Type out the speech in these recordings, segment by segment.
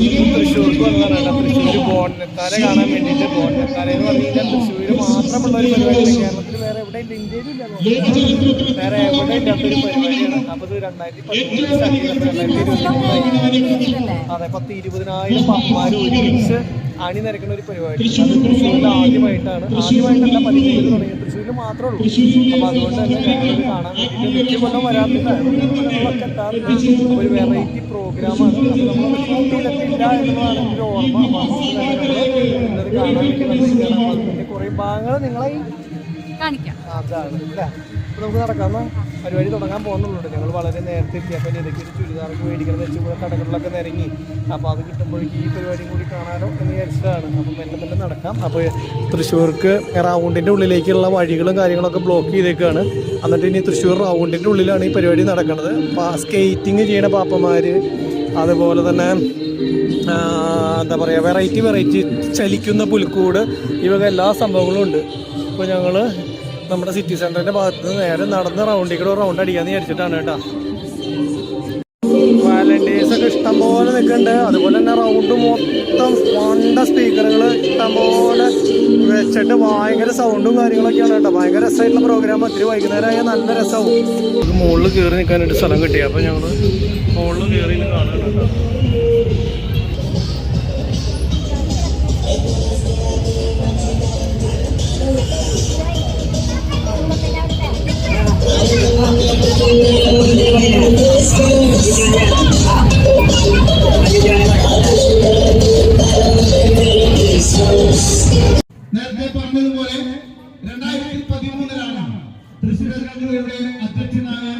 തൃശ്ശൂർക്ക് വന്നതാണ് തൃശ്ശൂർ ബോണ്ടക്കാരെ കാണാൻ വേണ്ടിയിട്ട് ബോണ്ടക്കാരെ എന്ന് പറഞ്ഞാൽ തൃശ്ശൂർ മാത്രമുള്ള ഒരു പരിപാടിയാണ് കേരളത്തിൽ വേറെ എവിടെ ഇല്ല. വേറെ എവിടെ ഇല്ലാത്തൊരു പരിപാടിയാണ് അപ്പോൾ അതെ പത്ത് ഇരുപതിനായിരം പന്മാർ ഒരുമിച്ച് അണി നിരക്കുന്ന ഒരു പരിപാടി തൃശ്ശൂരിൽ ആദ്യമായിട്ടാണ് ആദ്യമായിട്ടല്ല പതിമൂന്നിൽ തുടങ്ങിയത് തൃശ്ശൂരിൽ മാത്രമേ ഉള്ളൂ അപ്പൊ അതുകൊണ്ട് തന്നെ കാണാൻ വേണ്ടിയിട്ട് വലിയ വരാത്തില്ല ഒരു വെറൈറ്റി കുറേ ഭാഗങ്ങൾ നിങ്ങളെ കാണിക്കാം. അതാണ് അല്ലേ? അപ്പോൾ നമുക്ക് നടക്കാവുന്ന പരിപാടി തുടങ്ങാൻ പോകുന്നുള്ളൂ. ഞങ്ങൾ വളരെ നേരത്തെ എത്തി. അപ്പോൾ ഇടയ്ക്ക് ഒരു ചുരിദാറൊക്കെ മേടിക്കണം വെച്ച് കൂടെ കടകളിലൊക്കെ നിരങ്ങി. അപ്പോൾ അത് കിട്ടുമ്പോഴേക്ക് ഈ പരിപാടിയും കൂടി കാണാനോ എന്ന് വിചാരിച്ചതാണ്. അപ്പം മെല്ലെ മെല്ലെ നടക്കാം. അപ്പോൾ തൃശ്ശൂർക്ക് റൗണ്ടിന്റെ ഉള്ളിലേക്കുള്ള വഴികളും കാര്യങ്ങളൊക്കെ ബ്ലോക്ക് ചെയ്തേക്കാണ്. എന്നിട്ട് ഇനി തൃശ്ശൂർ റൗണ്ടിന്റെ ഉള്ളിലാണ് ഈ പരിപാടി നടക്കുന്നത് സ്കേറ്റിംഗ് ചെയ്യണ പാപ്പന്മാർ അതുപോലെ തന്നെ എന്താ പറയുക വെറൈറ്റി വെറൈറ്റി ചലിക്കുന്ന പുൽക്കൂട് ഇവക എല്ലാ സംഭവങ്ങളും ഉണ്ട്. അപ്പോൾ ഞങ്ങൾ നമ്മുടെ സിറ്റി സെന്ററിന്റെ ഭാഗത്ത് നിന്ന് നേരെ നടന്ന് റൗണ്ടിൽ കൂടെ റൗണ്ട് അടിക്കാന്ന് വിചാരിച്ചിട്ടാണ് കേട്ടോ. വാലന്റൈൻസ് ഒക്കെ ഇഷ്ടംപോലെ നിൽക്കുന്നുണ്ട്. അതുപോലെ തന്നെ റൗണ്ട് മൊത്തം വണ്ട സ്പീക്കറുകൾ ഇഷ്ടംപോലെ വെച്ചിട്ട് ഭയങ്കര സൗണ്ടും കാര്യങ്ങളൊക്കെയാണ് കേട്ടോ. ഭയങ്കര രസമായിട്ടുള്ള പ്രോഗ്രാം ഒത്തിരി വൈകുന്നേരമായ നല്ല നമുക്ക് മുകളിൽ കയറി നിൽക്കാനായിട്ട് സ്ഥലം കിട്ടി. അപ്പോൾ ഞങ്ങൾ മുകളിൽ കയറി കാണാൻ കേട്ടോ. നേരത്തെ പറഞ്ഞതുപോലെ രണ്ടായിരത്തി പതിമൂന്നിലാണ് തൃശ്ശൂർ ഗവൺമെന്റിന്റെ അധ്യക്ഷനായ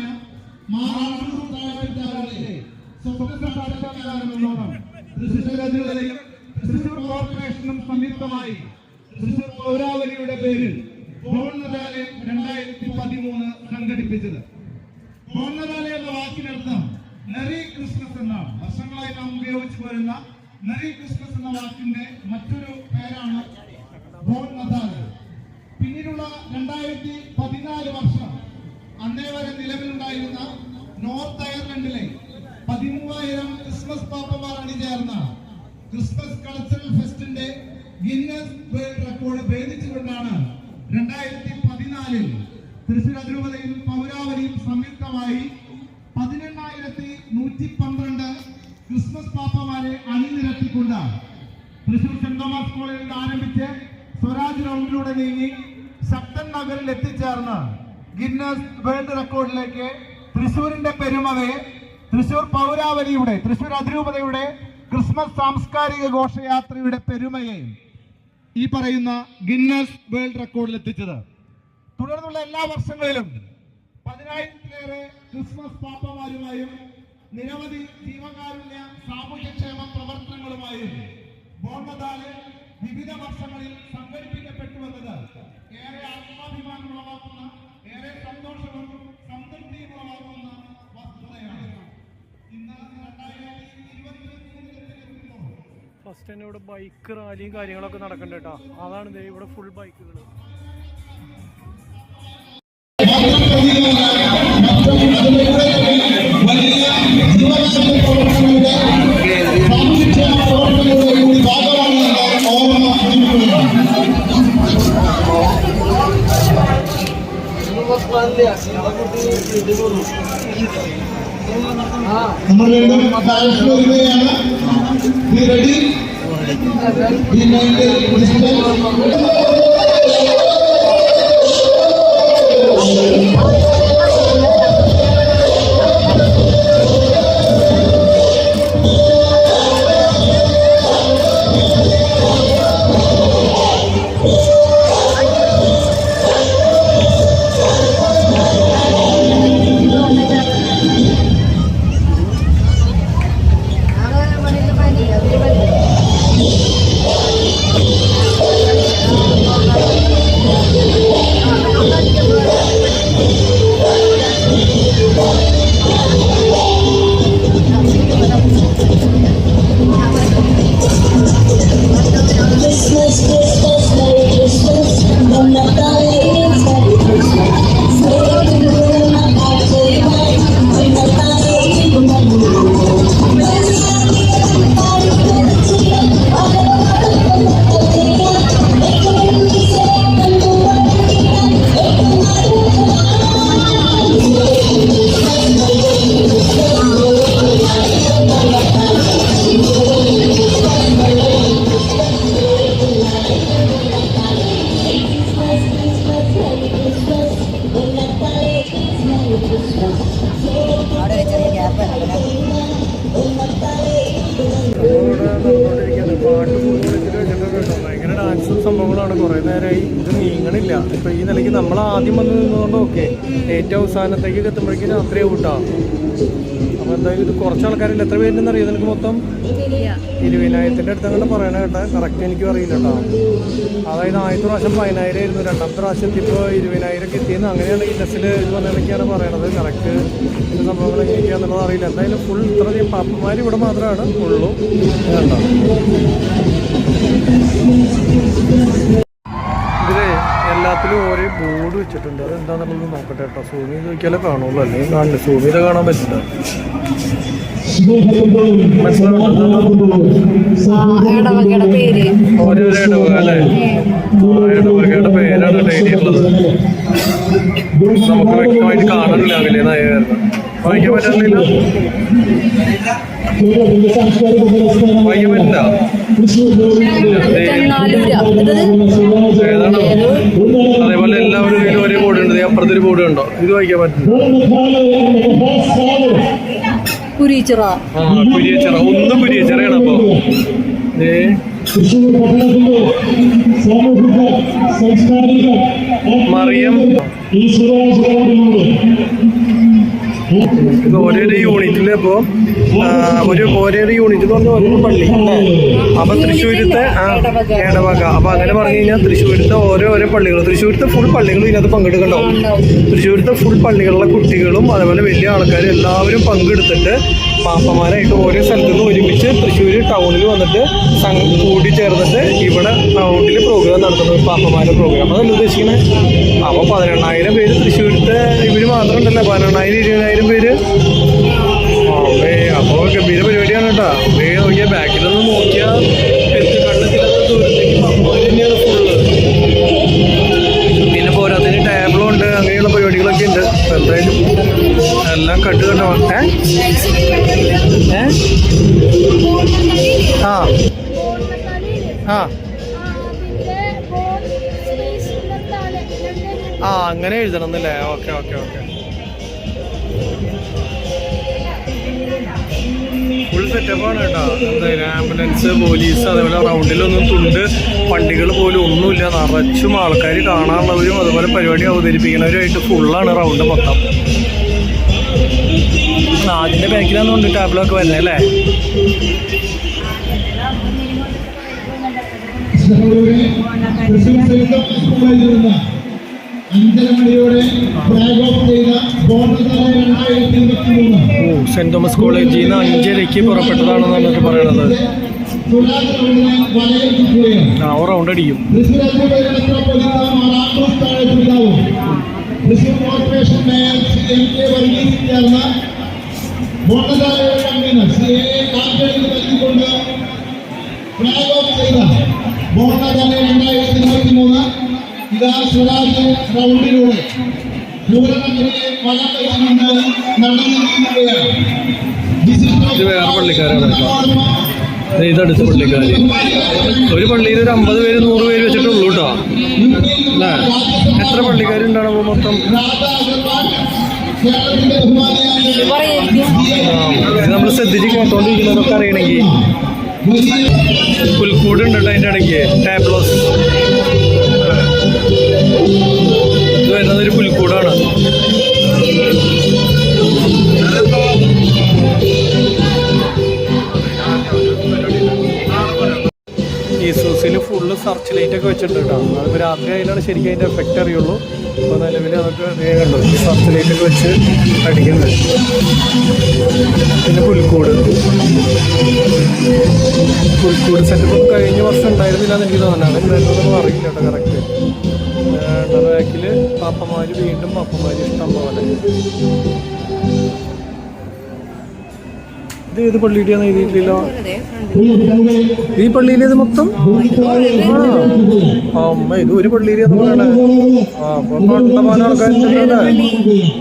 തൃശ്ശൂർ കോർപ്പറേഷനും സംയുക്തമായി തൃശ്ശൂർ പൗരാവലിയുടെ പേരിൽ ബോർണദാലെ രണ്ടായിരത്തി പതിമൂന്ന് സംഘടിപ്പിച്ചത്. ബോർണദാലെ എന്ന വാക്കിനർത്ഥം മെറി ക്രിസ്മസ് എന്നാണ് വർഷങ്ങളായി നാം ഉപയോഗിച്ചു വരുന്ന മെറി ക്രിസ്മസ് എന്ന വാക്കിന്റെ മറ്റൊരു പേരാണ് നദാൽ. പിന്നീടുള്ള രണ്ടായിരത്തി പതിനാല് വർഷം അന്നേ വരെ നിലവിലുണ്ടായിരുന്ന നോർത്ത് അയർലൻഡിലെ പതിമൂവായിരം ക്രിസ്മസ് പാപ്പമാർ അണിചേർന്ന ക്രിസ്മസ് കൾച്ചറൽ ഫെസ്റ്റിന്റെ ഗിന്നസ് വേൾഡ് റെക്കോർഡ് ഭേദിച്ചുകൊണ്ടാണ് രണ്ടായിരത്തി പതിനാലിൽ തൃശ്ശൂർ അതിരൂപതയും പൗരാവലിയും സംയുക്തമായി പതിനെണ്ണായിരത്തി നൂറ്റി പന്ത്രണ്ട് ക്രിസ്മസ് പാപ്പമാരെ അണിനിരത്തിക്കൊണ്ട് തൃശൂർ സെന്റ് തോമസ് കോളേജിൽ നിന്ന് ആരംഭിച്ച് സ്വരാജ് റൗണ്ടിലൂടെ നീങ്ങി ശക്തൻ നഗറിൽ എത്തിച്ചേർന്ന് ഗിന്നസ് വേൾഡ് റെക്കോർഡിലേക്ക് തൃശൂരിന്റെ പെരുമതയെ തൃശൂർ പൗരാവലിയുടെ തൃശൂർ അതിരൂപതയുടെ ക്രിസ്മസ് സാംസ്കാരിക ഘോഷയാത്രയുടെ പെരുമയെ ഈ പറയുന്ന ഗിന്നസ് വേൾഡ് റെക്കോർഡിൽ എത്തിച്ചത്. തുടർന്നുള്ള എല്ലാ വർഷങ്ങളിലും പതിനായിരത്തിലേറെ ക്രിസ്മസ് പാപ്പമാരുമായും നിരവധി ജീവകാരുണ്യ സാമൂഹ്യക്ഷേമ പ്രവർത്തനങ്ങളുമായും ബോണ്ടതാൽ വിവിധ വർഷങ്ങളിൽ സംഘടിപ്പിക്കപ്പെട്ടു വന്നത്. ഏറെ ആത്മാഭിമാനം ഉളവാക്കുന്ന ഏറെ സന്തോഷവും സംതൃപ്തിയും ഉളവാക്കുന്ന വസ്തുതയാണ്. ഇന്ന് രണ്ടായിരത്തി ഫസ്റ്റ് തന്നെ ഇവിടെ ബൈക്ക് റാലിയും കാര്യങ്ങളൊക്കെ നടക്കുന്നുണ്ട് കേട്ടോ അതാണ് ഇവിടെ ഫുൾ ബൈക്കുകൾ നമ്മൾ വീണ്ടും ഡാൻസ് വരികയാണ് Be ready? Be minded. പനി നേരമായി ഇത് നീങ്ങണില്ല. ഇപ്പം ഈ നിലയ്ക്ക് നമ്മൾ ആദ്യം വന്ന് നിന്നുകൊണ്ട് ഓക്കെ ഏറ്റവും അവസാനത്തേക്ക് എത്തുമ്പോഴേക്കും രാത്രി കൂട്ടാം അപ്പോൾ എന്തായാലും ഇത് കുറച്ച് ആൾക്കാരില്ല? എത്ര പേരുണ്ടെന്ന് അറിയാം നിനക്ക് മൊത്തം? ഇരുപതിനായിരത്തിന്റെ അടുത്ത് അങ്ങനെ പറയണ കേട്ടാ. കറക്റ്റ് എനിക്കും അറിയില്ല കേട്ടോ. അതായത് ആദ്യത്തെ പ്രാവശ്യം പതിനായിരം ആയിരുന്നു. രണ്ടാമത്തെ പ്രാവശ്യം ഇപ്പോൾ ഇരുപതിനായിരം ഒക്കെ എത്തിയെന്ന് അങ്ങനെയാണ് ഈ ടെസ്റ്റിൽ ഇത് വന്നതൊക്കെയാണ് പറയണത്. കറക്റ്റ് ഇത് സംഭവങ്ങൾ എങ്ങനെയൊക്കെയാണെന്നുള്ളത് അറിയില്ല. എന്തായാലും ഫുൾ ഇത്രയധികം പാപ്പന്മാർ ഇവിടെ മാത്രമാണ് ഉള്ളൂ. എല്ലാത്തിലും ബോർഡ് വെച്ചിട്ടുണ്ട്. അത് എന്താണെന്നുള്ളത് നോക്കട്ടെ കേട്ടോ. സൂമി നോക്കിയാലേ കാണുള്ളൂ. അല്ലെങ്കിൽ കാണില്ല സൂം ചെയ്ത് കാണാൻ പറ്റില്ല. ഇടവകയുടെ പേര്. ഓരോ ഇടവക അല്ലേ ഇടവകയുടെ പേരാണ് എഴുതിയിട്ടുള്ളത്. നമുക്ക് വ്യക്തമായിട്ട് കാണാനില്ല അകലെ നായകരണം വായിക്കാൻ പറ്റില്ലല്ലോ വായിക്കാൻ പറ്റില്ല? അതേപോലെ എല്ലാവരും ഇതിൽ ഒരേ ബോർഡ് ഉണ്ട് അപ്പുറത്തെ ഒരു ബോർഡ് ഉണ്ടോ ഇത് വായിക്കാൻ പറ്റും. കുരീച്ചിറ ആ കുരിയച്ചിറ. ഒന്ന് കുരിയച്ചിറയാണ് അപ്പൊ. ഏ മറിയം. ഓരോരോ യൂണിറ്റിൽ ഇപ്പോൾ ഒരു ഓരോരോ യൂണിറ്റ് എന്ന് പറഞ്ഞാൽ ഓരോ പള്ളി. അപ്പൊ തൃശ്ശൂരത്തെ ആ ഇടവക അപ്പൊ അങ്ങനെ പറഞ്ഞു കഴിഞ്ഞാൽ തൃശ്ശൂരത്തെ ഓരോ ഓരോ പള്ളികൾ തൃശ്ശൂരത്തെ ഫുൾ പള്ളികളും ഇതിനകത്ത് പങ്കെടുക്കണ്ടാവും തൃശ്ശൂരത്തെ ഫുൾ പള്ളികളിലെ കുട്ടികളും അതുപോലെ വലിയ ആൾക്കാരും എല്ലാവരും പങ്കെടുത്തിട്ട് പാപ്പന്മാരായിട്ട് ഓരോ സ്ഥലത്തു നിന്ന് ഒരുമിച്ച് തൃശ്ശൂർ ടൗണിൽ വന്നിട്ട് കൂടി ചേർന്നിട്ട് ഇവിടെ ടൗണിൽ പ്രോഗ്രാം നടത്തുന്നത് പാപ്പന്മാരുടെ പ്രോഗ്രാം അതല്ല ഉദ്ദേശിക്കുന്നത് അപ്പോൾ പതിനെണ്ണായിരം പേര് തൃശ്ശൂരത്തെ ഇവർ മാത്രം ഉണ്ടല്ലോ പതിനെണ്ണായിരം ഇരുപതിനായിരം പേര്. അപ്പോൾ ഗംഭീര പരിപാടിയാണ് കേട്ടോ. എല്ലാം കണ്ടു കണ്ടോ ഏ? ആ. ആ. ആ അങ്ങനെ എഴുതണം എന്നല്ലേ ഓക്കെ ഓക്കെ. ഓക്കെ ഫുൾ സെറ്റപ്പാണ് കേട്ടോ. എന്തായാലും ആംബുലൻസ് പോലീസ് അതേപോലെ റൗണ്ടിലൊന്നും തുണ്ട് വണ്ടികൾ പോലും ഒന്നുമില്ല. നിറച്ചും ആൾക്കാർ കാണാനുള്ളവരും അതുപോലെ പരിപാടി അവതരിപ്പിക്കുന്നവരുമായിട്ട് ഫുള്ളാണ് റൗണ്ട് മൊത്തം. ബോർഡർ രണ്ടായിരത്തി ഇരുപത്തി വരുന്നത് ഓ സെന്റ് തോമസ് കോളേജിൽ നിന്ന് അഞ്ചരയ്ക്ക് പുറപ്പെട്ടതാണെന്ന് എന്നിട്ട് പറയുന്നത് ആ ഓ റൗണ്ട് അടിക്കും. Corporation mayor M K Varghese ചേർന്ന ബോർഡറായ കൺവീനർ ശ്രീ എ കാർട്ടേജിൽ നൽകിക്കൊണ്ട് ഫ്ലാഗ് ഓഫ് ചെയ്ത ബോർഡർ രണ്ടായിരത്തി ഇരുപത്തി മൂന്ന് ഇതാ സ്വരാജ് റൗണ്ടിലൂടെ ഇതടുത്ത പള്ളിക്കാർ ഒരു പള്ളിയിൽ ഒരു അമ്പത് പേര് നൂറ് പേര് വെച്ചിട്ടുള്ളൂ കേട്ടോ. അല്ലേ? എത്ര പള്ളിക്കാരുണ്ടാണ് അപ്പോൾ മൊത്തം നമ്മൾ ശ്രദ്ധിച്ച് കേട്ടോണ്ടിരിക്കുന്നതൊക്കെ അറിയണമെങ്കിൽ. പുൽക്കൂട് ഉണ്ട് അതിന്റെ ഇടയ്ക്ക്. ടാബ്ലോസ് ഇത് വരുന്നത് ഒരു പുൽക്കൂടാണ് ഈ സൂസിൽ ഫുള്ള് സർച്ച് ലൈറ്റ് ഒക്കെ വെച്ചിട്ടുണ്ട് കേട്ടോ. അതിപ്പോൾ രാത്രി ആയാലാണ് ശരിക്കും അതിന്റെ എഫക്റ്റ് അറിയുള്ളൂ. അപ്പോൾ നിലവിൽ അതൊക്കെ കണ്ടു ലൈറ്റ് വെച്ച് അടിക്കുന്നത്. പിന്നെ പുൽക്കൂട്. പുൽക്കൂട് സെറ്റപ്പ് കഴിഞ്ഞ വർഷം ഉണ്ടായിരുന്നില്ല എന്ന് എനിക്ക് തോന്നുന്നു ഉണ്ടായിരുന്നതെന്ന് അറിയില്ല കേട്ടോ കറക്റ്റ് ബാക്കിൽ പാപ്പന്മാർ വീണ്ടും പാപ്പന്മാർ ഇഷ്ടം പോലെ. ഇത് ഏത് പള്ളിയുടെയാന്ന് എഴുതിയിട്ടില്ലല്ലോ? ഈ പള്ളിയിലെ ഇത് മൊത്തം അമ്മ ഇത് ഒരു പള്ളിയിലെ ആ അപ്പൊ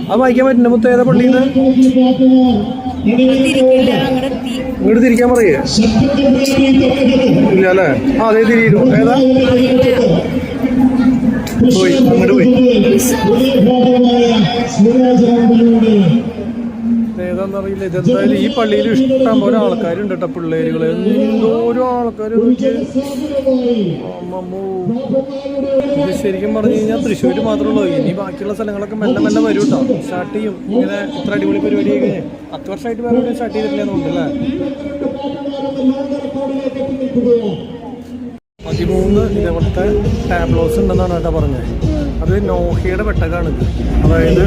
അത് വായിക്കാൻ പറ്റില്ല മൊത്തം ഏതാ എത്തി ഇങ്ങോട്ട് തിരിക്കാൻ പറയേ. ഇല്ല അല്ലേ? ആ അതേ തിരിയിരുന്നു ഏതാ? പോയി അങ്ങോട്ട് പോയി. സ്വരാജ് റൗണ്ടിലൂടെ ഏതാ എന്താണെന്ന് അറിയില്ല ഇതെന്തായാലും ഈ പള്ളിയിൽ ഇഷ്ടം പോലെ ആൾക്കാരുണ്ട് കേട്ടോ പിള്ളേരുകൾ എന്തോരോ ആൾക്കാർ ഇത് ശരിക്കും പറഞ്ഞു കഴിഞ്ഞാൽ തൃശ്ശൂർ മാത്രമേ ഉള്ളൂ ഇനി ബാക്കിയുള്ള സ്ഥലങ്ങളൊക്കെ മെല്ലെ മെല്ലെ വരും കേട്ടോ സ്റ്റാർട്ട് ചെയ്യും. ഇങ്ങനെ ഇത്ര അടിപൊളി പരിപാടി കഴിഞ്ഞ് പത്ത് വർഷമായിട്ട് വേറെ എവിടെയും സ്റ്റാർട്ട് ചെയ്തിട്ടില്ല എന്നുണ്ടല്ലേ പതിമൂന്ന് ഇതേപോലത്തെ ടാബ്ലോസ് ഉണ്ടെന്നാണ് കേട്ടോ പറഞ്ഞത്. അത് നോഹയുടെ പെട്ടകാണ് അതായത്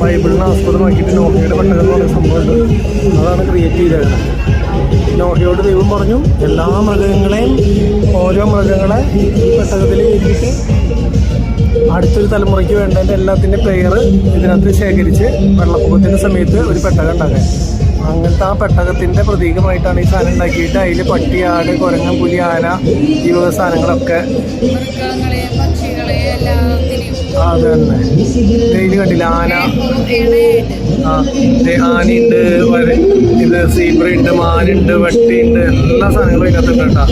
ബൈബിളിനെ ആസ്പദമാക്കിയിട്ട് നോഹയുടെ പെട്ടകം എന്ന് പറയുന്ന സംഭവമുണ്ട് അതാണ് ക്രിയേറ്റ് ചെയ്തത്. നോഹയോട് ദൈവം പറഞ്ഞു എല്ലാ മൃഗങ്ങളെയും ഓരോ മൃഗങ്ങളെ പെട്ടകത്തിൽ എഴുതിയിട്ട് അടുത്തൊരു തലമുറയ്ക്ക് വേണ്ടതിന്റെ എല്ലാത്തിന്റെ പെയർ ഇതിനകത്ത് ശേഖരിച്ച് വെള്ളപ്പൊക്കത്തിന്റെ സമയത്ത് ഒരു പെട്ടകം ഉണ്ടാക്കാൻ. അങ്ങനത്തെ ആ പെട്ടകത്തിന്റെ പ്രതീകമായിട്ടാണ് ഈ സാധനം ഉണ്ടാക്കിയിട്ട് അതിൽ പട്ടി ആട് കുരങ്ങൻ പുലി ആന ജീവക സാധനങ്ങളൊക്കെ അത് തന്നെ ഡെയിലി കണ്ടില്ല. ആന. ആ ആനയുണ്ട് ഇത് സീബ്രയുണ്ട് മാനുണ്ട് വട്ടിയുണ്ട് എല്ലാ സാധനങ്ങളും ഇതിനകത്തുണ്ട് കേട്ടാ.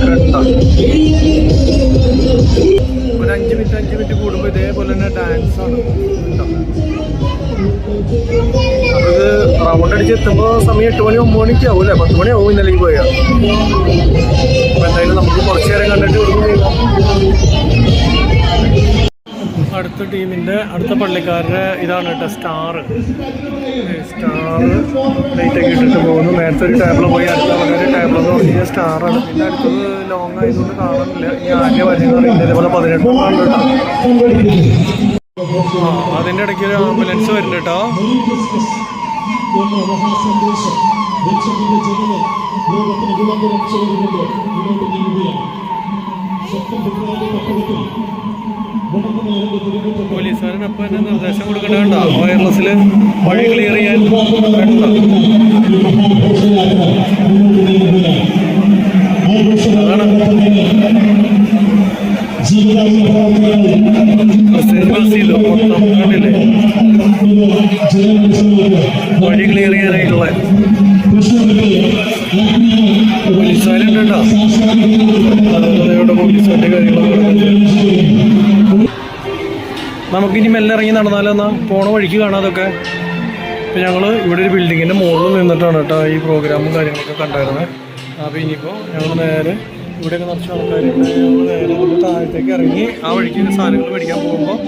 കേട്ടോ. ഒരു അഞ്ച് മിനിറ്റ് അഞ്ച് മിനിറ്റ് കൂടുമ്പോൾ ഇതേപോലെ തന്നെ ഡാൻസ് ആണ്. കേട്ടോ. അപ്പൊ റൗണ്ട് അടിച്ച് എത്തുമ്പോൾ സമയം എട്ട് മണി ഒമ്പത് മണിക്ക് ആവൂല്ലേ പത്ത് മണി ആവും ഇന്നലെ പോയാൽ അപ്പൊ എന്തായാലും നമുക്ക് കുറച്ച് നേരം കണ്ടിട്ട് ചെയ്യാം അടുത്ത ടീമിന്റെ അടുത്ത പള്ളിക്കാരുടെ ഇതാണ് കേട്ടോ സ്റ്റാർ. സ്റ്റാർ ലൈറ്റ് ഒക്കെ ഇട്ടിട്ട് പോകുന്നു. നേരത്തെ ഒരു ടേബിൾ പോയി അടുത്ത വളരെ ടേബിൾ എന്ന് പറഞ്ഞു കഴിഞ്ഞാൽ സ്റ്റാറാണ് പിന്നെ അടുത്തത് ലോങ് ആയതുകൊണ്ട് കാണുന്നില്ല. ഈ ആദ്യ വരുന്നത് ഇതേപോലെ പതിനെട്ട് ആ അതിന്റെ ഇടയ്ക്ക് ഒരു ആംബുലൻസ് വരുന്നുണ്ട് കേട്ടോ ലോകത്തിന് വിളംബരം ചെയ്തുകൊണ്ട് മുന്നോട്ട് നീങ്ങുകയാണ് ശക്തം പിന്നാലെ അപ്പം തന്നെ നിർദ്ദേശം കൊടുക്കേണ്ട വയർലെസ്സിൽ വഴി ക്ലിയർ ചെയ്യാൻ ചെയ്തു മൊത്തം കണ്ടില്ലേ? വഴി ക്ലിയർ ചെയ്യാനായിട്ടുള്ള. പോലീസുകാരുണ്ടോ പോലീസുകാരുടെ കാര്യങ്ങളൊക്കെ. നമുക്കിനി മെല്ലെ ഇറങ്ങി നടന്നാലോ എന്നാ? പോണ വഴിക്ക് കാണാതൊക്കെ ഇപ്പം ഞങ്ങൾ ഇവിടെ ഒരു ബിൽഡിങ്ങിന്റെ മുകളിൽ നിന്നിട്ടാണ് കേട്ടോ ഈ പ്രോഗ്രാമും കാര്യങ്ങളൊക്കെ കണ്ടായിരുന്നത് അപ്പോൾ ഇനിയിപ്പോൾ ഞങ്ങൾ നേരെ ഇവിടെയൊക്കെ നിറച്ച് ഞങ്ങൾ നേരെ നമ്മൾ താഴത്തേക്ക് ഇറങ്ങി ആ വഴിക്ക് സാധനങ്ങൾ മേടിക്കാൻ പോകുമ്പോൾ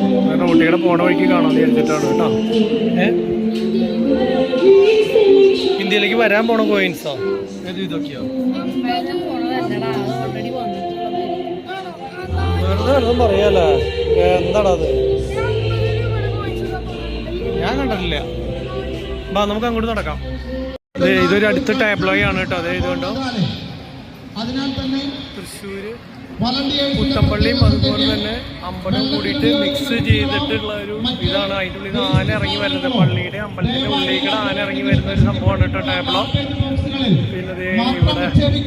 റോട്ടിയുടെ പോണ വഴിക്ക് കാണാൻ വിചാരിച്ചിട്ടാണ് കേട്ടോ. ഏ? ഇന്ത്യയിലേക്ക് വരാൻ പോണ കോയിൻസോ ഏത് ഇതൊക്കെയോ? വെറുതെ വെറുതെ പറയാലേ എന്താടാ അത് ഞാൻ കണ്ടിട്ടില്ല. ബാ നമുക്ക് അങ്ങോട്ട് നടക്കാം. ഇതൊരു അടുത്ത ടാബ്ലോയ് ആണ് കേട്ടോ. അതെ ഇതുകൊണ്ടോ? അതിനാൽ തന്നെ തൃശ്ശൂര്. പുത്തമ്പള്ളിയും അതുപോലെ തന്നെ അമ്പലം കൂടിയിട്ട് മിക്സ് ചെയ്തിട്ടുള്ള ഒരു ഇതാണ്. അതിന്റെ ഉള്ളിൽ നിന്ന് ആന ഇറങ്ങി വരുന്നത്. പള്ളിയുടെ അമ്പലത്തിന്റെ ഉള്ളിലേക്കൂടെ ആന ഇറങ്ങി വരുന്ന ഒരു സംഭവമാണ് കേട്ടോ ടേബിളോ പിന്നെ ഇവിടെ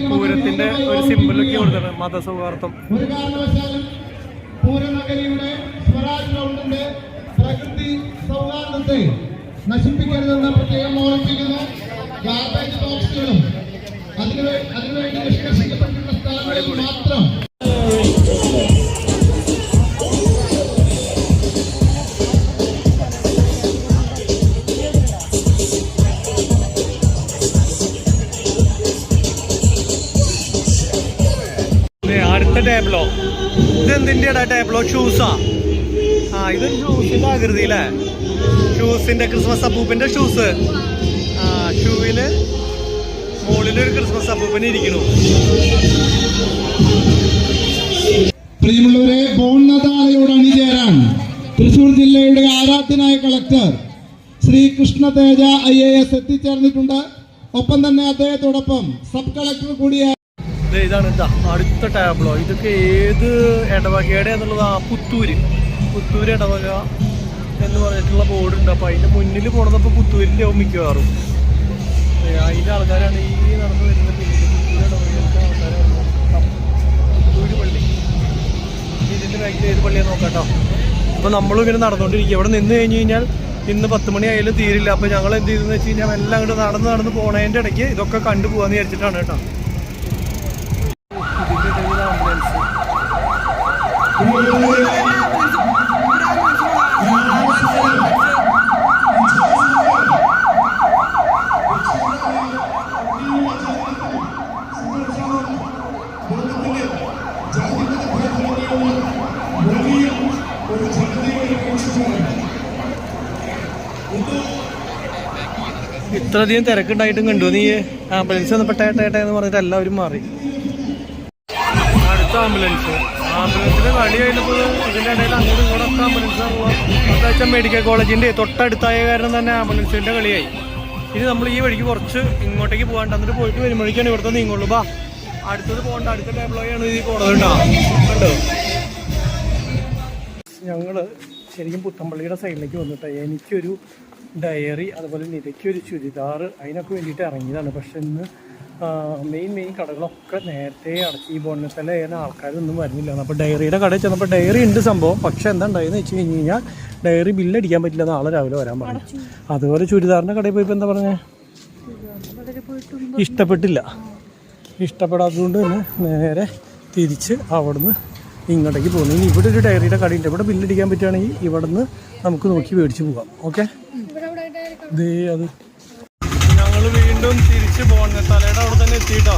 പൂരത്തിന്റെ ഒരു സിമ്പിളൊക്കെ കൊടുത്തത് മതസൗഹാർദ്ദം. പൂരനഗരിയുടെ സ്വരാജ് ഗ്രൗണ്ടിന്റെ പ്രകൃതി സൗഹാർദ്ദത്തെ നശിപ്പിക്കരുതെന്ന് പ്രത്യേകം ഓർമ്മിപ്പിക്കുന്നു. ഗാർബേജ് ബോക്സുകളും അതിനു അതിനുവേണ്ടി നിഷ്കർഷിക്കപ്പെട്ടിട്ടുള്ള സ്ഥലങ്ങളിൽ മാത്രം ഇത് എന്തിന്റെടാ ടേബിളോ ഷൂസാ ആ. ഇത് ഷൂസിന്റെ ആകൃതി അല്ലേ ഷൂസിന്റെ ക്രിസ്മസ് അപ്പൂപ്പിന്റെ ഷൂസ് ആ ഷൂവിൽ മുകളിലൊരു ക്രിസ്മസ് അപ്പൂപ്പിന് ഇരിക്കണു പ്രിയമുള്ളവരെ ബോൺനദാലയോട് അണിചേരാൻ തൃശൂർ ജില്ലയുടെ ആരാധ്യനായ collector Shri Krishna Teja I A S എത്തിച്ചേർന്നിട്ടുണ്ട്. ഒപ്പം തന്നെ അദ്ദേഹത്തോടൊപ്പം സബ് കളക്ടർ കൂടിയായ ഇതാണ് ഇതാ അടുത്ത ടാബ്ലോ. ഇതൊക്കെ ഏത് ഇടവകയുടെ എന്നുള്ളത്? പുത്തൂര്. പുത്തൂര് ഇടവക എന്ന് പറഞ്ഞിട്ടുള്ള ബോർഡ് ഉണ്ട്. അപ്പോൾ അതിന്റെ മുന്നിൽ പോണതപ്പോൾ പുത്തൂരിന്റെ ആവും മിക്കവാറും. അതിന്റെ ആൾക്കാരാണ് ഈ നടന്നു വരുന്ന പിന്നിൽ ഏത് നോക്കാട്ടോ അപ്പോൾ നമ്മളും ഇങ്ങനെ നടന്നുകൊണ്ടിരിക്കുക ഇവിടെ നിന്ന് കഴിഞ്ഞ് കഴിഞ്ഞാൽ ഇന്ന് പത്ത് മണി ആയാലും തീരില്ല. അപ്പോൾ ഞങ്ങൾ എന്ത് ചെയ്തെന്ന് വെച്ച് കഴിഞ്ഞാൽ എല്ലാം അങ്ങോട്ട് നടന്ന് നടന്ന് പോണതിന്റെ ഇടയ്ക്ക് ഇതൊക്കെ കണ്ടു പോകാന്ന് വിചാരിച്ചിട്ടാണ് കേട്ടോ ഇത്രയധികം തിരക്കുണ്ടായിട്ടും കണ്ടു. നീ ആംബുലൻസ് ഒന്ന് പെട്ടേട്ടേട്ടെ എന്ന് പറഞ്ഞിട്ട് എല്ലാവരും മാറി. അടുത്ത ആംബുലൻസ് ആംബുലൻസിന്റെ കളി കഴിഞ്ഞപ്പോൾ ഇടയിൽ അങ്ങോട്ടും ഇങ്ങോട്ടും ഒക്കെ ആംബുലൻസ് അത്യാവശ്യം മെഡിക്കൽ കോളേജിന്റെ തൊട്ടടുത്തായ കാരണം തന്നെ ആംബുലൻസിന്റെ കളിയായി. ഇനി നമ്മൾ ഈ വഴിക്ക് കുറച്ച് ഇങ്ങോട്ടേക്ക് പോകാണ്ട് എന്നിട്ട് പോയിട്ട് വരുമ്പോഴേക്കാണ് ഇവിടുത്തെ നീങ്ങുള്ളൂ. ബാ അടുത്തത് പോകണ്ട. അടുത്ത ടേബിളോയാണ് ഈ പോണത് കേട്ടോ. കണ്ടോ? ഞങ്ങൾ ശരിക്കും പുത്തമ്പള്ളിയുടെ സൈഡിലേക്ക് വന്നിട്ട്. എനിക്കൊരു ഡയറി അതുപോലെ നിരയ്ക്കൊരു ചുരിദാറ് അതിനൊക്കെ വേണ്ടിയിട്ട് ഇറങ്ങിയതാണ്. പക്ഷെ ഇന്ന് മെയിൻ മെയിൻ കടകളൊക്കെ നേരത്തെ അടച്ച് ഈ ബോണത്തല ചെയ്യുന്ന ആൾക്കാരൊന്നും വരുന്നില്ല. അപ്പോൾ ഡയറിയുടെ കടയിൽ ചെന്നപ്പോൾ ഡയറി ഉണ്ട് സംഭവം. പക്ഷേ എന്താ ഉണ്ടായെന്ന് വെച്ച് കഴിഞ്ഞ് കഴിഞ്ഞാൽ ഡയറി ബില്ലടിക്കാൻ പറ്റില്ല നാളെ രാവിലെ വരാൻ പറഞ്ഞു. അതുപോലെ ചുരിദാറിന്റെ കടയിൽ പോയിപ്പോൾ എന്താ പറഞ്ഞത് ഇഷ്ടപ്പെട്ടില്ല. ഇഷ്ടപ്പെടാത്തതുകൊണ്ട് തന്നെ നേരെ തിരിച്ച് അവിടുന്ന് ഇങ്ങോട്ടേക്ക് പോകുന്നു. ഇനി ഇവിടെ ഒരു ഡയറിയുടെ കടയുണ്ട് ഇവിടെ ബില്ലടിക്കാൻ പറ്റുകയാണെങ്കിൽ ഇവിടെ നിന്ന് നമുക്ക് നോക്കി മേടിച്ച് പോകാം. ഓക്കെ? അത്. ഞങ്ങൾ വീണ്ടും എത്തിയിട്ടോ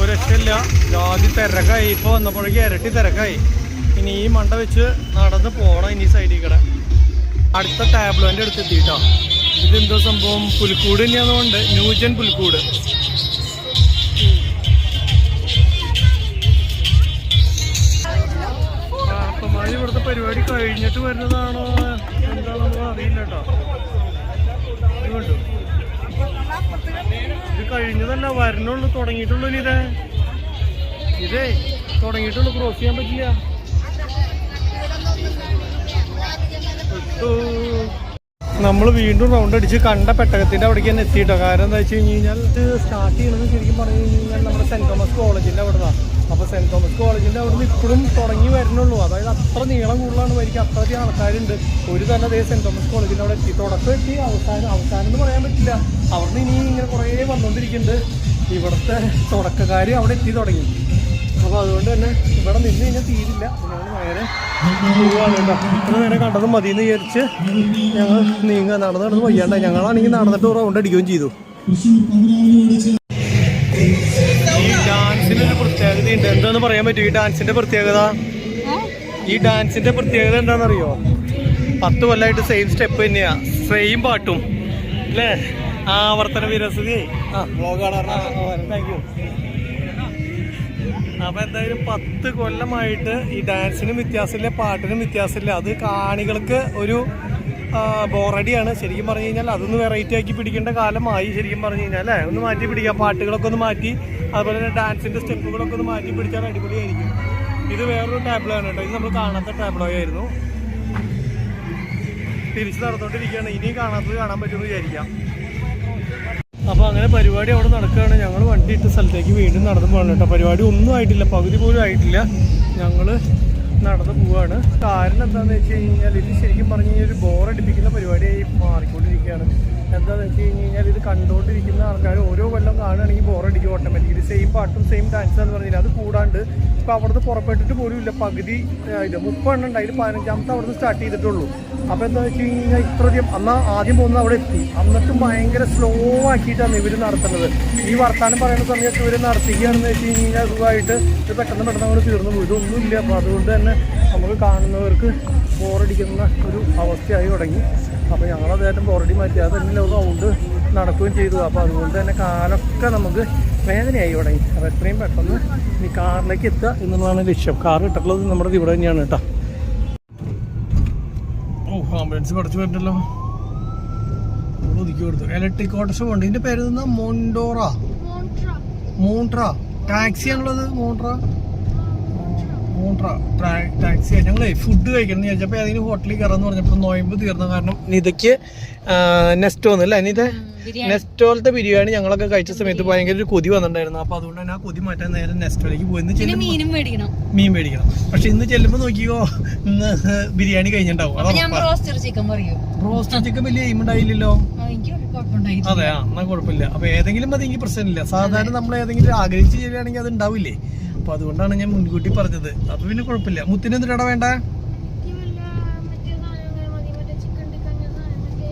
ഒരു രക്ഷയില്ല ജാതി തിരക്കായി. ഇപ്പോൾ വന്നപ്പോഴേക്ക് ഇരട്ടി തിരക്കായി. ഇനി ഈ മണ്ട വെച്ച് നടന്ന് പോകണം ഇനി സൈഡിൽ കൂടെ അടുത്ത ടാബ്ലോന്റെ അടുത്ത് എത്തിയിട്ടോ? ഇതെന്തോ സംഭവം? പുൽക്കൂട് തന്നെയാണെന്നുണ്ട് ന്യൂജൻ പുൽക്കൂട്. ഇവിടുത്തെ പരിപാടി കഴിഞ്ഞിട്ട് വരുന്നതാണോ? എന്താണെന്ന് അറിയില്ല കേട്ടോ. കഴിഞ്ഞതല്ല വരണുള്ളൂ തുടങ്ങിയിട്ടുള്ളൂ ഇത്. ഇതേ തുടങ്ങിയിട്ടുള്ളൂ ക്രോസ് ചെയ്യാൻ പറ്റില്ല. നമ്മൾ വീണ്ടും റൗണ്ട് അടിച്ച് കണ്ട പെട്ടകത്തിന്റെ അവിടേക്ക് തന്നെ എത്തിയിട്ടോ? കാരണം എന്താ വെച്ച് കഴിഞ്ഞ് കഴിഞ്ഞാൽ സ്റ്റാർട്ട് ചെയ്യണമെന്ന് ശരിക്കും പറഞ്ഞു കഴിഞ്ഞാൽ നമ്മുടെ സെന്റ് തോമസ് കോളേജിന്റെ അവിടെ അപ്പോൾ സെന്റ് തോമസ് കോളേജിന്റെ അവിടെ നിന്ന് ഇപ്പോഴും തുടങ്ങി വരുന്നുള്ളൂ. അതായത് അത്ര നീളം കൂടുതലാണ് വരിക അത്രയധികം ആൾക്കാരുണ്ട്. ഒരു തന്നെ അതേ സെന്റ് തോമസ് കോളേജിന്റെ അവിടെ എത്തി. തുടക്കം എത്തി. അവസാനം അവസാനം എന്ന് പറയാൻ പറ്റില്ല. അവിടുന്ന് ഇനി ഇങ്ങനെ കുറേ വന്നുകൊണ്ടിരിക്കുന്നുണ്ട് ഇവിടുത്തെ തുടക്കക്കാർ അവിടെ എത്തി തുടങ്ങി. അപ്പോൾ അതുകൊണ്ട് തന്നെ ഇവിടെ നിന്ന് കഴിഞ്ഞാൽ തീരില്ല. ഞങ്ങൾ നേരെ ഇത്ര നേരെ കണ്ടത് മതി എന്ന് വിചാരിച്ച് ഞങ്ങൾ നീങ്ങുക. നടന്ന് നടന്ന് വയ്യാണ്ട ഞങ്ങളാണെങ്കിൽ നടന്നിട്ട് റൗണ്ട് അടിക്കുകയും ചെയ്തു. പ്രത്യേകത പ്രത്യേകതയുണ്ട്. എന്താന്ന് പറയാൻ പറ്റും? ഈ ഡാൻസിന്റെ പ്രത്യേകത? ഈ ഡാൻസിന്റെ പ്രത്യേകത എന്താണെന്നറിയോ? പത്ത് കൊല്ലമായിട്ട് സെയിം സ്റ്റെപ്പ് തന്നെയാ. സെയിം പാട്ടും. അല്ലേ? ആവർത്തന വിരസതി ആ വ്ളോഗാണ് താങ്ക് യു അപ്പൊ എന്തായാലും പത്ത് കൊല്ലമായിട്ട് ഈ ഡാൻസിനും വ്യത്യാസമില്ല പാട്ടിനും വ്യത്യാസമില്ല. അത് കാണികൾക്ക് ഒരു ബോറടിയാണ് ശരിക്കും പറഞ്ഞു കഴിഞ്ഞാൽ അതൊന്ന് വെറൈറ്റി ആക്കി പിടിക്കേണ്ട കാലമായി ശരിക്കും പറഞ്ഞു കഴിഞ്ഞാൽ അല്ലേ? ഒന്ന് മാറ്റി പിടിക്കാം. പാട്ടുകളൊക്കെ ഒന്ന് മാറ്റി അതുപോലെ തന്നെ ഡാൻസിന്റെ സ്റ്റെപ്പുകളൊക്കെ ഒന്ന് മാറ്റി പിടിച്ചാൽ അടിപൊളിയായിരിക്കും. ഇത് വേറൊരു ടാബ്ലോ ആണ് കേട്ടോ. ഇത് നമ്മൾ കാണാത്ത ടാബ്ലോ ആയിരുന്നു. തിരിച്ച് നടന്നുകൊണ്ടിരിക്കുകയാണ് ഇനിയും കാണാത്തത് കാണാൻ പറ്റുമെന്ന് വിചാരിക്കാം. അപ്പോൾ അങ്ങനെ പരിപാടി അവിടെ നടക്കുകയാണ്. ഞങ്ങൾ വണ്ടി ഇട്ട സ്ഥലത്തേക്ക് വീണ്ടും നടന്നു പോകണം കേട്ടോ. പരിപാടി ഒന്നും ആയിട്ടില്ല. പകുതി പോലും ആയിട്ടില്ല. ഞങ്ങൾ നടന്നു പോവാണ്. കാരണം എന്താണെന്ന് വെച്ച് കഴിഞ്ഞാൽ ഇത് ശരിക്കും പറഞ്ഞു കഴിഞ്ഞാൽ ഒരു ബോറടിപ്പിക്കുന്ന പരിപാടിയായി മാറിക്കൊണ്ടിരിക്കുകയാണ്. എന്താണെന്ന് വെച്ച് കഴിഞ്ഞ് കഴിഞ്ഞാൽ ഇത് കണ്ടുകൊണ്ടിരിക്കുന്ന ആൾക്കാർ ഓരോ കൊല്ലം കാണുകയാണെങ്കിൽ ബോറടിക്കും ഓട്ടോമാറ്റിക്കലി സെയിം പാട്ടും സെയിം ഡാൻസ് എന്ന് പറഞ്ഞില്ല? അത് കൂടാണ്ട് ഇപ്പോൾ അവിടുന്ന് പുറപ്പെട്ടിട്ട് പോലും ഇല്ല. പകുതി ഇത് മുപ്പെണ്ണം ഉണ്ട്. അതിൽ പതിനഞ്ചാമത്തെ അവിടുന്ന് സ്റ്റാർട്ട് ചെയ്തിട്ടുള്ളൂ. അപ്പോൾ എന്താ വെച്ച് കഴിഞ്ഞാൽ ഇത്രയധികം അന്നാ ആദ്യം പോകുന്ന അവിടെ എത്തി. അന്നിട്ട് ഭയങ്കര സ്ലോ ആക്കിയിട്ടാണ് ഇവർ നടത്തുന്നത്. ഈ വർത്താനം പറയുന്ന സമയത്ത് ഇവർ നടത്തുകയാണെന്ന് വെച്ച് കഴിഞ്ഞാൽ സുഖമായിട്ട് ഇത് പെട്ടെന്ന് പെട്ടെന്ന് അങ്ങോട്ട് തീർന്നു പോകും ഇതൊന്നുമില്ല. അപ്പോൾ അതുകൊണ്ട് തന്നെ നമുക്ക് കാണുന്നവർക്ക് ബോറടിക്കുന്ന ഒരു അവസ്ഥയായി തുടങ്ങി. അപ്പോൾ ഞങ്ങളത് ഏറ്റവും പുറടി മാറ്റി. അത് തന്നെ റൗണ്ട് നടക്കുകയും ചെയ്തു. അപ്പോൾ അതുകൊണ്ട് തന്നെ കാലൊക്കെ നമുക്ക് വേദനയായി തുടങ്ങി. അപ്പോൾ എത്രയും പെട്ടെന്ന് ഈ കാറിലേക്ക് എത്തുക എന്നുള്ളതാണ് ലക്ഷ്യം. കാർ കിട്ടുള്ളത് നമ്മുടെ ഇവിടെ തന്നെയാണ് കേട്ടോ. ഓ ആംബുലൻസ് പഠിച്ചു വരണ്ടല്ലോ. നമ്മൾ ഒതുക്കി കൊടുത്തു. ഇലക്ട്രിക് ഓട്ടോസും ഉണ്ട്. ഇതിന്റെ പേര് മോണ്ടോറ മോണ്ട്ര ടാക്സി ആണുള്ളത്? മോണ്ട്ര മോണ്ട്ര ടാക്സി ഞങ്ങളെ ഫുഡ് കഴിക്കണം എന്ന് വിചാരിച്ചപ്പോൾ ഏതെങ്കിലും ഹോട്ടലിൽ കയറാന്ന് പറഞ്ഞപ്പോൾ നോയമ്പ് തീർന്ന. കാരണം നിതയ്ക്ക് നെസ്റ്റോന്ന് അല്ലേ നിത നെസ്റ്റോലത്തെ ബിരിയാണി ഞങ്ങളൊക്കെ കഴിച്ച സമയത്ത് ഭയങ്കര ഒരു കൊതി വന്നിട്ടുണ്ടായിരുന്നു. അപ്പൊ അതുകൊണ്ട് തന്നെ ആ കൊതി മാറ്റാൻ നേരെ നെസ്റ്റോലേക്ക് പോയി. പിന്നെ മേടിക്കണം. മീൻ മേടിക്കണം. പക്ഷെ ഇന്ന് ചെല്ലുമ്പോൾ നോക്കിയോ ഇന്ന് ബിരിയാണി കഴിഞ്ഞിട്ടുണ്ടാവും. റോസ്റ്റർ ചിക്കൻ വലിയ എയിം ഉണ്ടായില്ലല്ലോ. അതെ ആ എന്നാ കുഴപ്പമില്ല. അപ്പൊ ഏതെങ്കിലും മതി എനിക്ക് പ്രശ്നമില്ല. സാധാരണ നമ്മൾ ഏതെങ്കിലും ആഗ്രഹിച്ചു ചെയ്യുകയാണെങ്കിൽ അത് ഉണ്ടാവില്ലേ? അപ്പൊ അതുകൊണ്ടാണ് ഞാൻ മുൻകൂട്ടി പറഞ്ഞത്. അപ്പൊ പിന്നെ കുഴപ്പമില്ല. മുത്തിന് എന്തിനാ വേണ്ട?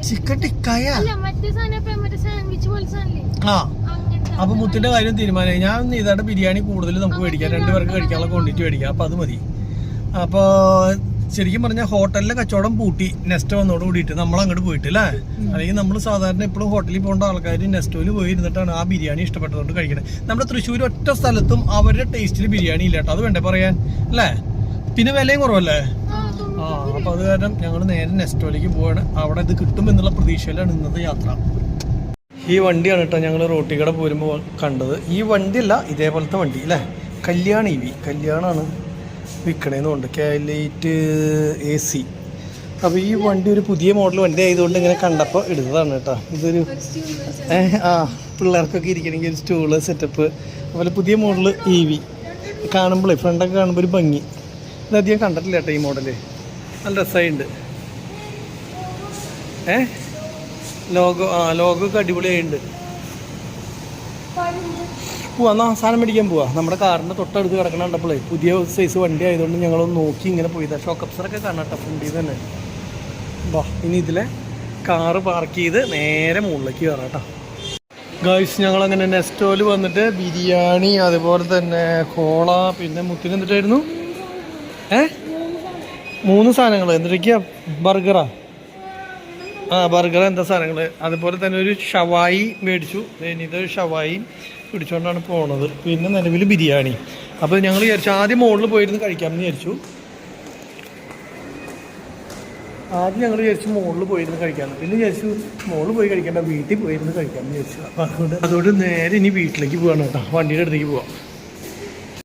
ചിക്കൻ ടിക്കായ ആ. അപ്പൊ മുത്തിന്റെ കാര്യം തീരുമാനമായി ഞാൻ ഇതായിട്ട് ബിരിയാണി കൂടുതൽ നമുക്ക് മേടിക്കാം. രണ്ടുപേർക്ക് കഴിക്കാനുള്ള ക്വാണ്ടിറ്റി മേടിക്കാം. അപ്പൊ അത് മതി. അപ്പൊ ശരിക്കും പറഞ്ഞാൽ ഹോട്ടലിലെ കച്ചവടം പൂട്ടി. നെസ്റ്റ് വന്നോട് കൂടിയിട്ട് നമ്മൾ അങ്ങോട്ട് പോയിട്ട് അല്ലേ അല്ലെങ്കിൽ നമ്മൾ സാധാരണ എപ്പോഴും ഹോട്ടലിൽ പോകേണ്ട ആൾക്കാർ നെസ്റ്റോയിൽ പോയി ഇരുന്നിട്ടാണ് ആ ബിരിയാണി ഇഷ്ടപ്പെട്ടതുകൊണ്ട് കഴിക്കുന്നത് നമ്മുടെ തൃശ്ശൂർ ഒറ്റ സ്ഥലത്തും അവരുടെ ടേസ്റ്റിൽ ബിരിയാണി ഇല്ല കേട്ടോ. അത് വേണ്ടേ പറയാൻ? അല്ലേ? പിന്നെ വിലയും കുറവല്ലേ? ആ അപ്പോൾ അത് കാരണം ഞങ്ങൾ നേരെ നെസ്റ്റോയിലേക്ക് പോവാണ്. അവിടെ ഇത് കിട്ടും എന്നുള്ള പ്രതീക്ഷയിലാണ് ഇന്നത്തെ യാത്ര. ഈ വണ്ടിയാണ് കേട്ടോ ഞങ്ങൾ റോട്ടി കൂടെ പോരുമ്പോൾ കണ്ടത്. ഈ വണ്ടിയല്ല ഇതേപോലത്തെ വണ്ടി അല്ലേ? Kalyani EV V. കല്യാണാണ്. വിൽക്കണേന്ന് കാലേറ്റ് എ സി അപ്പോൾ ഈ വണ്ടി ഒരു പുതിയ മോഡൽ വണ്ടി ആയതുകൊണ്ട് ഇങ്ങനെ കണ്ടപ്പോൾ എടുത്തതാണ് കേട്ടോ. ഇതൊരു ആ പിള്ളേർക്കൊക്കെ ഇരിക്കണമെങ്കിൽ ഒരു സ്റ്റൂൾ സെറ്റപ്പ് അതുപോലെ പുതിയ മോഡൽ ഇ വി കാണുമ്പോഴേ ഫ്രണ്ടൊക്കെ കാണുമ്പോൾ ഒരു ഭംഗി. ഇതധികം കണ്ടിട്ടില്ല കേട്ടോ ഈ മോഡൽ നല്ല രസമായിട്ടുണ്ട് ഏ? ലോഗോ ആ ലോഗോ ഒക്കെ അടിപൊളിയായിട്ടുണ്ട് പോവാ. എന്നാ സാധനം മേടിക്കാൻ പോവാ. നമ്മുടെ കാറിന്റെ തൊട്ടടുത്ത് കിടക്കണ കണ്ടപ്പോഴേ പുതിയ സൈസ് വണ്ടി ആയതുകൊണ്ട് ഞങ്ങളൊന്ന് നോക്കി ഇങ്ങനെ പോയതാ. ഷോക്ക് അപ്സറൊക്കെ കാണാം കേട്ടോ ഫ്രണ്ടിൽ തന്നെ. വാ ഇനി ഇതിലെ കാറ് പാർക്ക് ചെയ്ത് നേരെ മുകളിലേക്ക് കയറാം ഗായ്സ് ഞങ്ങൾ അങ്ങനെ നെസ്റ്റോയിൽ വന്നിട്ട് ബിരിയാണി അതുപോലെ തന്നെ കോള പിന്നെ മുത്തിന് എന്തിട്ടായിരുന്നു? ഏ? മൂന്ന് സാധനങ്ങൾ എന്തൊക്കെയാ ബർഗറാ ആ. ബർഗർ എന്താ സാധനങ്ങൾ അതുപോലെ തന്നെ ഒരു ഷവായി മേടിച്ചു. ഇനി ഇതൊരു ഷവായി. പിടിച്ചുകൊണ്ടാണ് പോണത്. പിന്നെ നിലവിൽ ബിരിയാണി. അപ്പോൾ ഞങ്ങൾ വിചാരിച്ചു ആദ്യം മുകളിൽ പോയിരുന്ന് കഴിക്കാമെന്ന് വിചാരിച്ചു. ആദ്യം ഞങ്ങൾ വിചാരിച്ചു മുകളിൽ പോയിരുന്ന് കഴിക്കാമെന്ന്. പിന്നെ വിചാരിച്ചു മുകളിൽ പോയി കഴിക്കേണ്ട വീട്ടിൽ പോയിരുന്ന് കഴിക്കാമെന്ന് വിചാരിച്ചു. അപ്പോൾ അതുകൊണ്ട് അതുകൊണ്ട് നേരെ ഇനി വീട്ടിലേക്ക് പോവാണ് കേട്ടോ. വണ്ടിയുടെ അടുത്തേക്ക് പോവാം.